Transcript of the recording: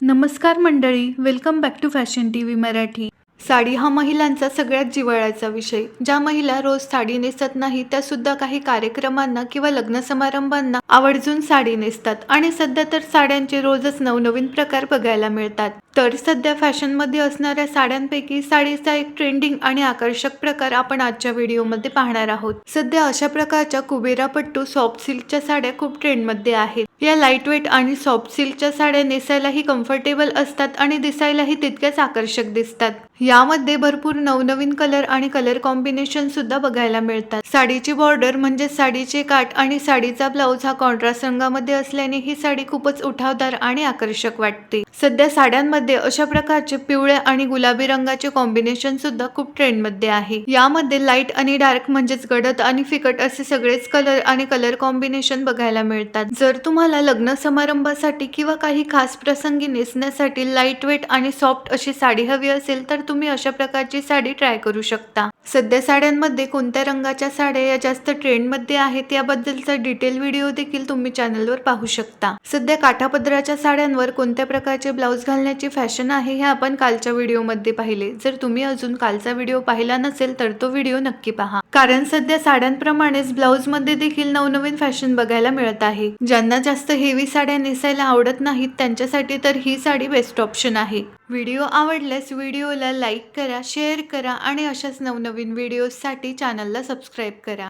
नमस्कार मंडळी welcome back to fashion T V Marathi. Sari हा महिलांचा सगळ्यात जिव्हाळ्याचा विषय. ज्या महिला रोज साडी नेसत नाही त्या सुद्धा काही कार्यक्रमांना किंवा लग्न समारंभांना आवर्जून साडी नेसतात. आणि सध्या तर साड्यांचे रोजच नवनवीन प्रकार बघायला मिळतात. तर सध्या फॅशनमध्ये असणाऱ्या साड्यांपैकी साडीचा एक ट्रेंडिंग आणि आकर्षक प्रकार आपण आजच्या व्हिडिओमध्ये पाहणार आहोत. सध्या अशा प्रकारच्या कुबेरा पट्टू सॉफ्ट सिल्कच्या साड्या खूप ट्रेंडमध्ये आहेत. या लाईटवेट आणि सॉफ्ट सिल्कच्या साड्या नेसायलाही कम्फर्टेबल असतात आणि दिसायलाही तितक्याच आकर्षक दिसतात. यामध्ये भरपूर नवनवीन कलर आणि कलर कॉम्बिनेशन सुद्धा बघायला मिळतात. साडीची बॉर्डर म्हणजे साडीचे काठ आणि साडीचा ब्लाऊज हा कॉन्ट्रास्ट रंगामध्ये असल्याने ही साडी खूपच उठावदार आणि आकर्षक वाटते. सध्या साड्यांमध्ये अशा प्रकारचे पिवळ्या आणि गुलाबी रंगाचे कॉम्बिनेशन सुद्धा खूप ट्रेंडमध्ये आहे. यामध्ये लाइट आणि डार्क म्हणजेच गडद आणि फिकट असे सगळेच कलर आणि कलर कॉम्बिनेशन बघायला मिळतात. जर तुम्हाला लग्न समारंभासाठी किंवा काही खास प्रसंगी नेसण्यासाठी लाईटवेट आणि सॉफ्ट अशी साडी हवी असेल तर तुम्ही अशा प्रकारची साडी ट्राय करू शकता. सध्या साड्यांमध्ये कोणत्या रंगाच्या साड्या या जास्त ट्रेंडमध्ये आहेत याबद्दलचा डिटेल व्हिडिओ देखील तुम्ही चॅनलवर पाहू शकता. सध्या काठापदराच्या साड्यांवर कोणत्या प्रकारचे ब्लाऊज घालण्याची फॅशन आहे हे आपण कालच्या व्हिडिओमध्ये पाहिले. जर तुम्ही अजून कालचा व्हिडिओ पाहिला नसेल तर तो व्हिडिओ नक्की पहा. कारण सध्या साड्यांप्रमाणेच ब्लाऊजमध्ये देखील नवनवीन फॅशन बघायला मिळत आहे. ज्यांना जास्त हेवी साड्या नेसायला आवडत नाहीत त्यांच्यासाठी तर ही साडी बेस्ट ऑप्शन आहे. व्हिडिओ आवडल्यास व्हिडिओला लाईक करा शेअर करा आणि अशाच नवनवीन व्हिडिओजसाठी चॅनलला सबस्क्राईब करा.